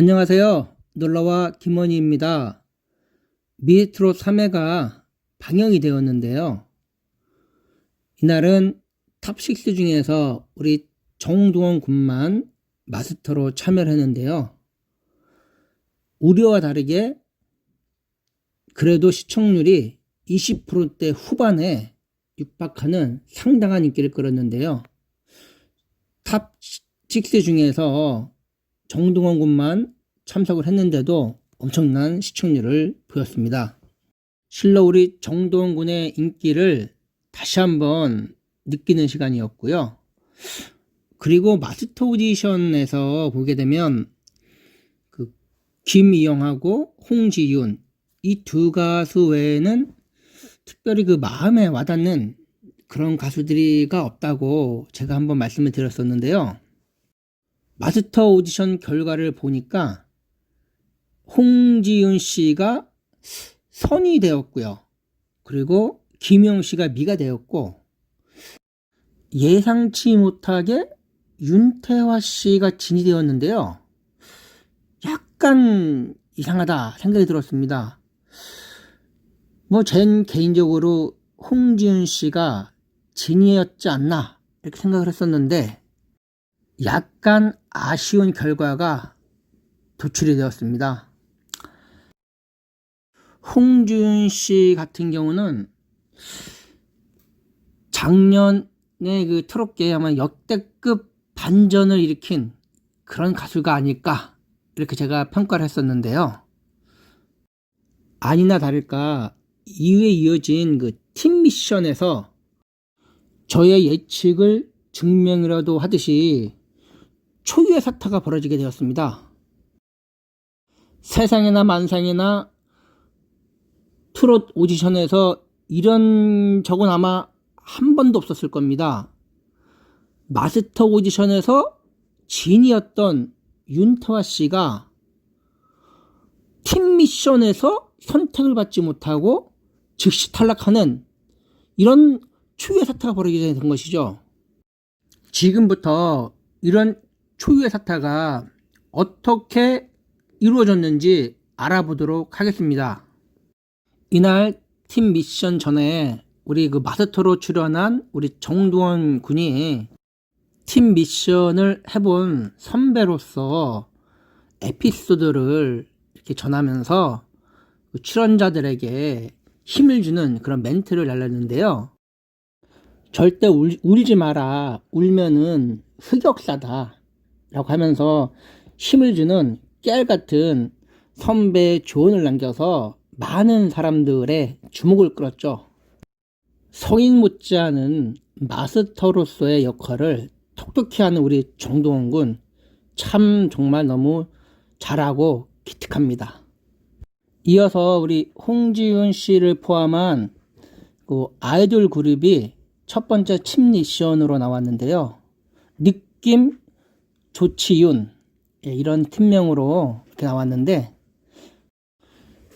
안녕하세요. 놀러와 김원희입니다. 미스트롯 3회가 방영이 되었는데요. 이날은 탑6 중에서 우리 정동원 군만 마스터로 참여를 했는데요. 우려와 다르게 그래도 시청률이 20%대 후반에 육박하는 상당한 인기를 끌었는데요. 탑6 중에서 정동원 군만 참석을 했는데도 엄청난 시청률을 보였습니다. 실로 우리 정동원 군의 인기를 다시 한번 느끼는 시간이었고요. 그리고 마스터 오디션에서 보게 되면 그 김이영하고 홍지윤 이 두 가수 외에는 특별히 그 마음에 와닿는 그런 가수들이가 없다고 제가 한번 말씀을 드렸었는데요. 마스터 오디션 결과를 보니까 홍지윤 씨가 선이 되었고요. 그리고 김영 씨가 미가 되었고 예상치 못하게 윤태화 씨가 진이 되었는데요. 약간 이상하다 생각이 들었습니다. 뭐, 젠 개인적으로 홍지윤 씨가 진이었지 않나 이렇게 생각을 했었는데 약간 아쉬운 결과가 도출이 되었습니다. 홍준 씨 같은 경우는 작년에 그 트롯계 아마 역대급 반전을 일으킨 그런 가수가 아닐까 이렇게 제가 평가를 했었는데요. 아니나 다를까 이후에 이어진 그 팀 미션에서 저의 예측을 증명이라도 하듯이 초유의 사태가 벌어지게 되었습니다. 세상에나 만상에나 트롯 오디션에서 이런 적은 아마 한 번도 없었을 겁니다. 마스터 오디션에서 진이었던 윤태화 씨가 팀 미션에서 선택을 받지 못하고 즉시 탈락하는 이런 초유의 사태가 벌어지게 된 것이죠. 지금부터 이런 초유의 사태가 어떻게 이루어졌는지 알아보도록 하겠습니다. 이날 팀 미션 전에 우리 그 마스터로 출연한 우리 정두원 군이 팀 미션을 해본 선배로서 에피소드를 이렇게 전하면서 그 출연자들에게 힘을 주는 그런 멘트를 날렸는데요. 절대 울, 울지 마라. 울면은 흑역사다. 라고 하면서 힘을 주는 깨알 같은 선배의 조언을 남겨서 많은 사람들의 주목을 끌었죠. 성인 못지않은 마스터로서의 역할을 톡톡히 하는 우리 정동원 군 참 정말 너무 잘하고 기특합니다. 이어서 우리 홍지윤 씨를 포함한 그 아이돌 그룹이 첫 번째 침 미션으로 나왔는데요. 느낌 조치윤 예, 이런 팀명으로 이렇게 나왔는데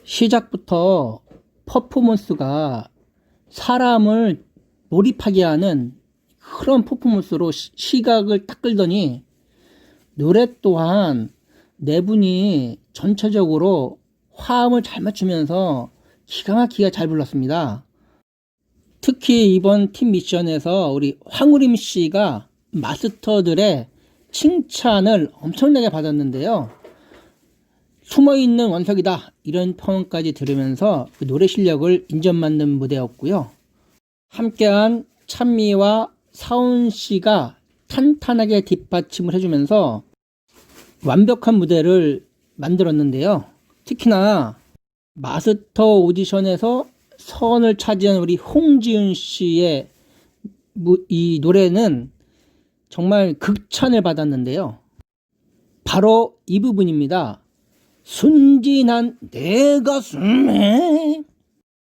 시작부터 퍼포먼스가 사람을 몰입하게 하는 그런 퍼포먼스로 시- 시각을 딱 끌더니 노래 또한 네 분이 전체적으로 화음을 잘 맞추면서 기가 막히게 잘 불렀습니다. 특히 이번 팀 미션에서 우리 황우림 씨가 마스터들의 칭찬을 엄청나게 받았는데요. 숨어 있는 원석이다. 이런 평까지 들으면서 그 노래 실력을 인정받는 무대였고요. 함께한 찬미와 사운 씨가 탄탄하게 뒷받침을 해주면서 완벽한 무대를 만들었는데요. 특히나 마스터 오디션에서 선을 차지한 우리 홍지윤 씨의 무- 이 노래는 정말 극찬을 받았는데요. 바로 이 부분입니다. 순진한 내 가슴에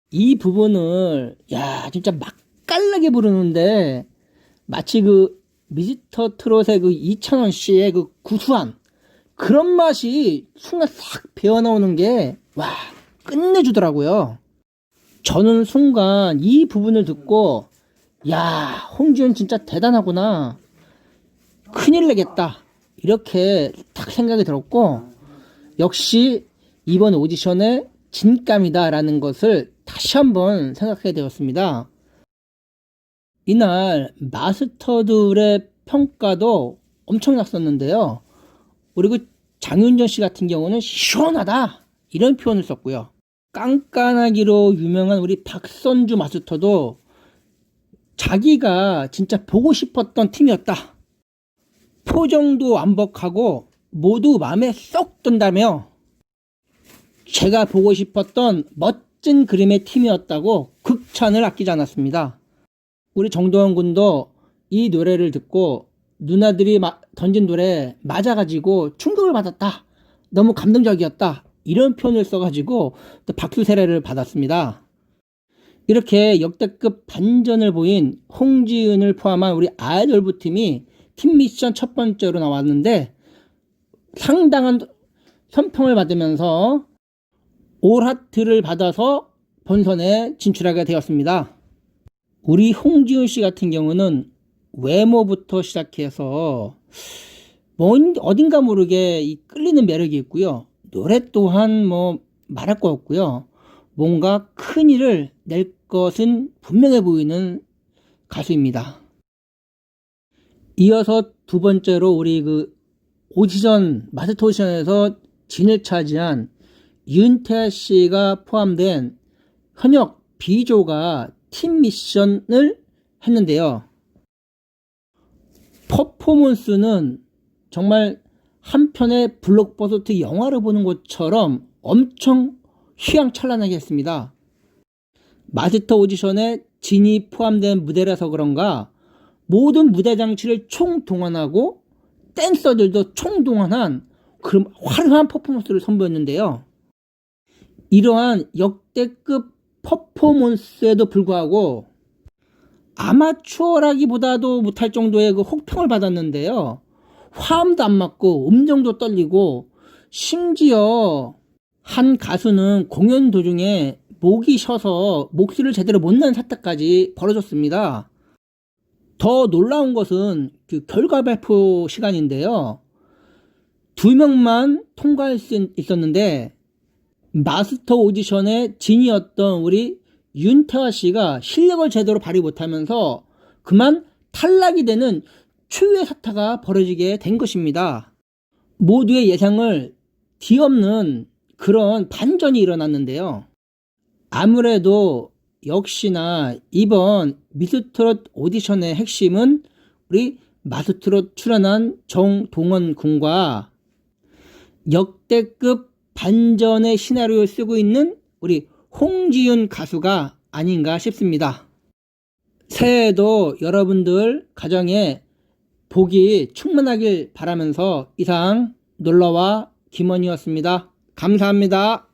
이 부분을 야 진짜 맛깔나게 부르는데 마치 그 미스터 트롯의 그 이찬원 씨의 그 구수한 그런 맛이 순간 싹 배어 나오는 게 와 끝내주더라고요. 저는 순간 이 부분을 듣고 야 홍지연 진짜 대단하구나 큰일 내겠다 이렇게 딱 생각이 들었고 역시 이번 오디션의 진감이다라는 것을 다시 한번 생각하게 되었습니다. 이날 마스터들의 평가도 엄청났었는데요. 그리고 장윤정 씨 같은 경우는 시원하다 이런 표현을 썼고요. 깐깐하기로 유명한 우리 박선주 마스터도 자기가 진짜 보고 싶었던 팀이었다. 표정도 완벽하고 모두 마음에 쏙 든다며 제가 보고 싶었던 멋진 그림의 팀이었다고 극찬을 아끼지 않았습니다. 우리 정도원 군도 이 노래를 듣고 누나들이 마- 던진 노래 맞아가지고 충격을 받았다. 너무 감동적이었다. 이런 표현을 써가지고 또 박수 세례를 받았습니다. 이렇게 역대급 반전을 보인 홍지은을 포함한 우리 아이돌부 팀이 팀 미션 첫 번째로 나왔는데 상당한 선평을 받으면서 올하트를 받아서 본선에 진출하게 되었습니다. 우리 홍지은 씨 같은 경우는 외모부터 시작해서 뭔 어딘가 모르게 이 끌리는 매력이 있고요. 노래 또한 뭐 말할 거 없고요. 뭔가 큰 일을 낼 것은 분명해 보이는 가수입니다. 이어서 두 번째로 우리 그 오디션 마스터 오디션에서 진을 차지한 윤태 씨가 포함된 현역 B조가 팀 미션을 했는데요. 퍼포먼스는 정말 한편의 블록버스터 영화를 보는 것처럼 엄청 휘황찬란하게 했습니다. 마스터 오디션에 진이 포함된 무대라서 그런가 모든 무대 장치를 총동원하고 댄서들도 총동원한 그런 화려한 퍼포먼스를 선보였는데요. 이러한 역대급 퍼포먼스에도 불구하고 아마추어라기보다도 못할 정도의 그 혹평을 받았는데요. 화음도 안 맞고 음정도 떨리고 심지어 한 가수는 공연 도중에 목이 쉬어서 목소리를 제대로 못 내는 사태까지 벌어졌습니다. 더 놀라운 것은 그 결과 발표 시간인데요. 두 명만 통과할 수 있었는데 마스터 오디션의 진이었던 우리 윤태화 씨가 실력을 제대로 발휘 못하면서 그만 탈락이 되는 최후의 사태가 벌어지게 된 것입니다. 모두의 예상을 뒤엎는 그런 반전이 일어났는데요. 아무래도 역시나 이번 미스트롯 오디션의 핵심은 우리 마스트롯 출연한 정동원 군과 역대급 반전의 시나리오를 쓰고 있는 우리 홍지윤 가수가 아닌가 싶습니다. 새해에도 여러분들 가정에 복이 충만하길 바라면서 이상 놀러와 김원이었습니다. 감사합니다.